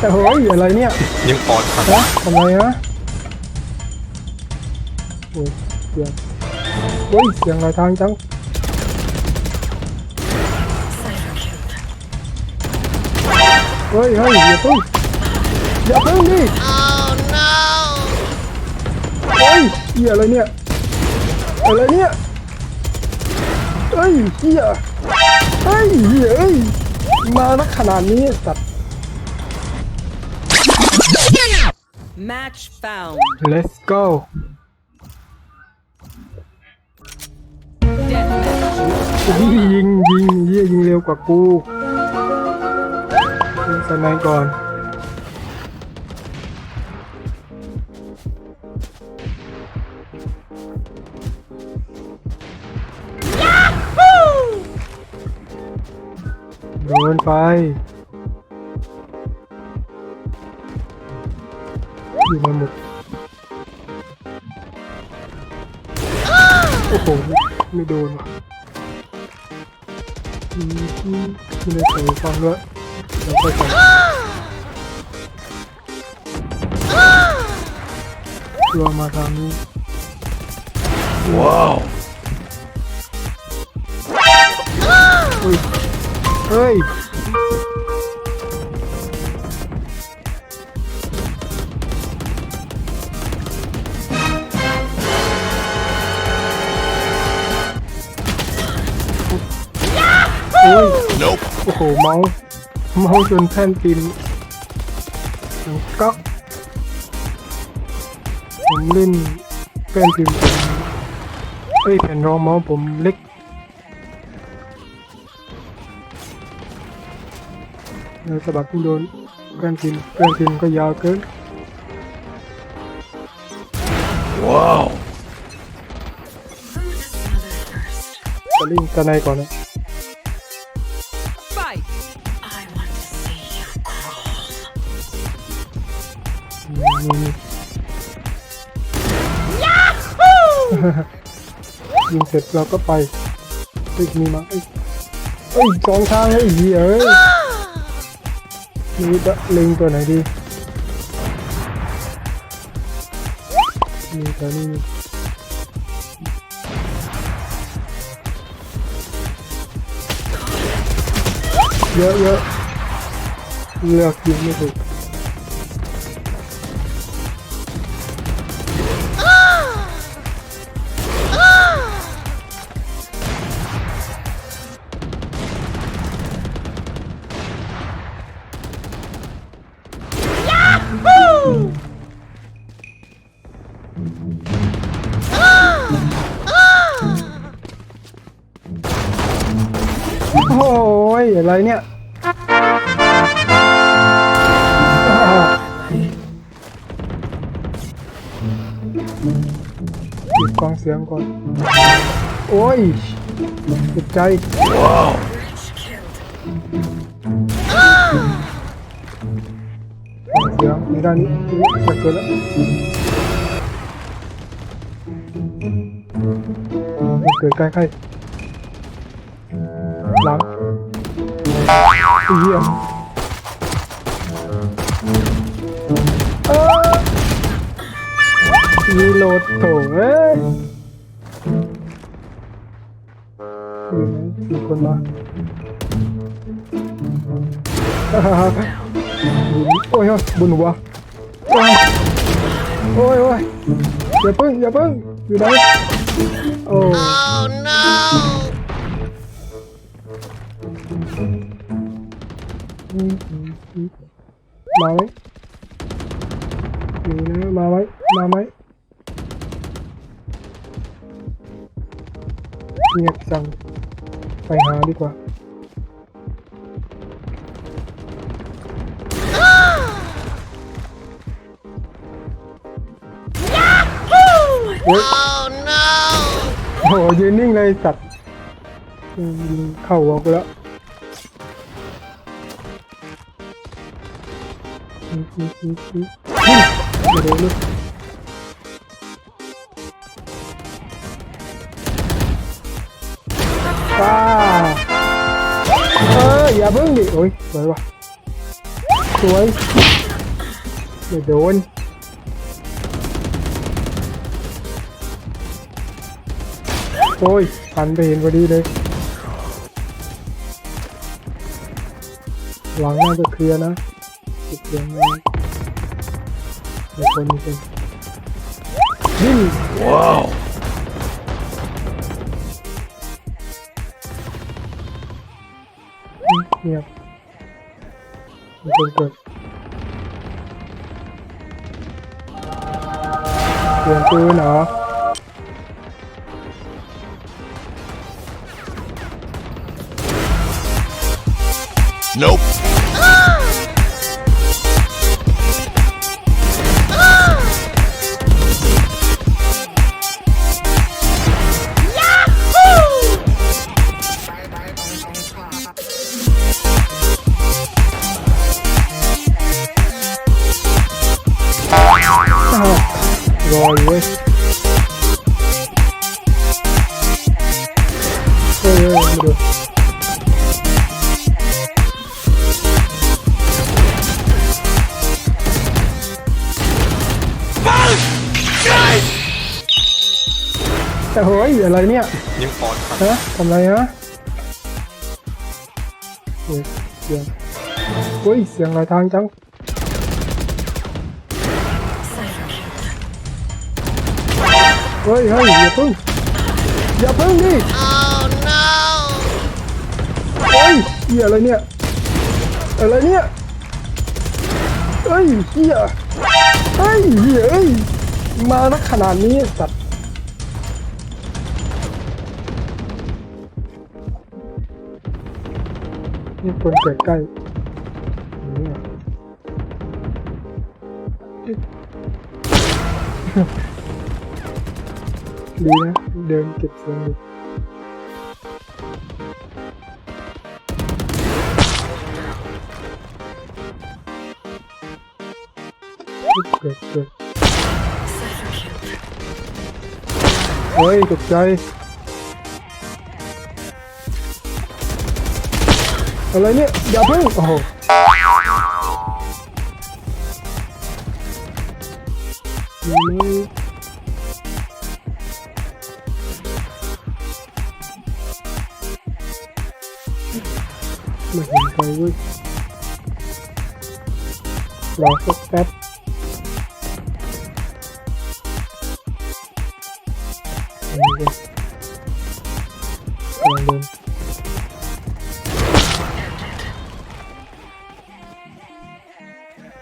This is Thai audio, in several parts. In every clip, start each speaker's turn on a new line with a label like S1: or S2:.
S1: แต่เฮ้ยอะไรเนี่ย
S2: ยังปอดครับ
S1: ฮะทำไมฮะโอ้ยเสียงเฮ้ยเสียงหลายทางจังเฮ้ยเฮ้ยอย่าเพิ่งอย่าเพิ่งดิเฮ้ยเหี้ยอะไรเนี่ยอะไรเนี่ยเฮ้ยเหี้ยเฮ้ยเหี้ยเฮ้ยมานักขนาดนี้สัตว์
S3: Match found.
S1: let's go
S3: Deathmatch.
S1: ยิงยิงยิงเหี้ยยิงเร็วกว่ากูยิงสไนก่อนโดนไป อยู่มาหมด โอ้โห ไม่โดนว่ะอืมอืมไม่ได้ใส่ฟังด้วยแล้วก็ใส่ตัวมาทางนี้
S2: ว้าว
S1: เฮ้ยเฮ้ย อ้ย
S2: nope
S1: โอ้โหเมาส์เมาส์จนแท่นปินดังก๊อกผมเล่นแป้นพิมพ์ผมเอ้ยแผ่นรองเมาส์ผมเล็กเลยสะบัดที่โดนแป้นพิมพ์แป้นพิมพ์ก็ยาวเกิน
S2: ว้าว
S1: จะลิงสไนก่อนนะ
S3: Fight.
S1: นี่นี่ยิงเสร็จเราก็ไปเฮ้ยมีมาเอ้ยเอ้ยสองทางเลยไอ้เหี้ยเอ้ยนี่จะเล็งตัวไหนดีนี่ตัวนี้ เยอะเยอะเลือกยิงไม่ถูกโอ้ ยอะไรเนี่ยปิดกองเสียงก่อน โอ้ยติดใจ
S2: ว้าว
S1: เสียงในด้านนี้จะเกิดแล้วเกิดใกล้ๆหลัง อีเหี้ยเอ้ยรีโหลดโถเอ้ยอยู่ไหนมีคนมาโอ้ยโอ้ยบุญหัวโอ้ยโอ้ยโอ้ยอย่าเพิ่งอย่าเพิ่งอยู่ไหนโอ้ โอ้ย
S4: Oh no!
S1: โอ้โหยืนนิ่งเลยสัตว์อืมยิงเข้าหัวกูแล้วอืมอืมอืมอืมมาดูลูกป้าเอออย่าเพิ่งดิโอ้ยสวยว่ะสวยไม่โดน โอ้ยปันไปเห็นพอดีเลยหลังน่าจะเคลียร์นะติดเสียงเลยมีคนมีคนวิ่ง
S2: Wow.
S1: เงียบมีคนเกิดเปลี่ยนปืนเหรอ
S2: Nope.
S1: Oh, You're with ยอะไรเนี่ย
S2: นิ้วคอนครับ
S1: ฮะทำไรฮะเฮ้ยเสียงเฮ้ยเสียงหลายทางจังเฮ้ยเฮ้ยอย่าพึ่งอย่าพึ่งดิ oh no เฮ้ยเหี้ยอะไรเนี่ยอะไรเนี่ยเฮ้ยเหี้ยเฮ้ยเหี้ยเฮ้ยมานักขนาดนี้สัตว์ นี่คนเกิดใกล้เนี่ยดีนะ เดินเก็บเสียงอยู่เกิดเกิดเฮ้ยตกใจ อะไรเนี่ย อย่าเพิ่งโอ้โหม่เห็นใครเว้ยรอสักแป๊บนี่ก็กำ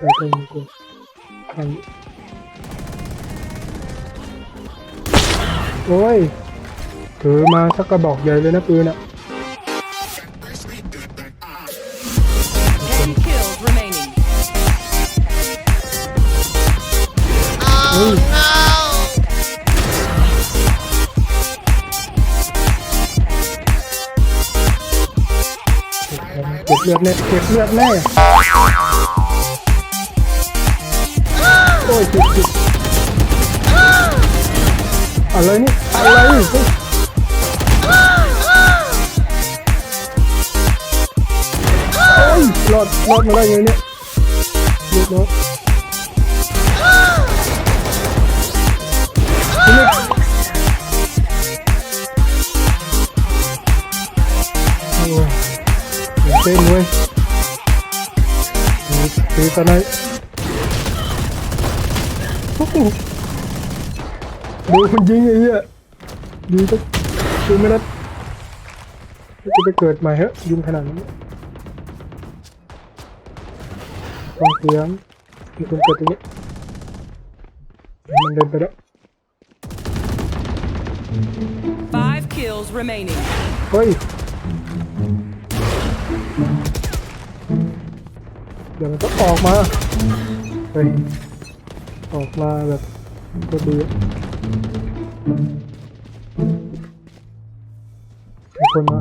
S1: ไปตรงกูทางโอ้ยถือมาสักกระบอกใหญ่เลยนะปืนอะ
S3: Ten kills remaining.
S1: เฮ้ยเก็บเลือดแน่เก็บเลือดแน่ ยจิบจิบอะไรนี่อะไรเฮ้ยโอ้ยรอดรอดมาได้ไงเนี่ยเรียบร้อยทีนี้โอ้ยตื่นเต้นเว้ยตีตีตอนไหน ดูมันยิงไอ้เหี้ยดีก็ดูไม่ได้จะไปเกิดใหม่เหอะยิงขนาดนี้ฟังเสียงมีคนเกิดตรงนี้มันเดินไปแล้ว
S3: Five kills remaining.
S1: เฮ้ยเดี๋ยวมันก็ออกมาเฮ้ย ออกมาแบบก็ดีอะมีคนมา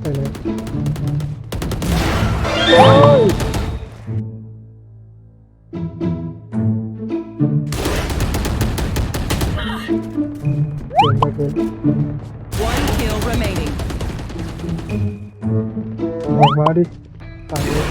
S1: ไปเลยโอ้ยเกินไปเกิน
S3: One kill remaining.
S1: ออกมาดิตายเลย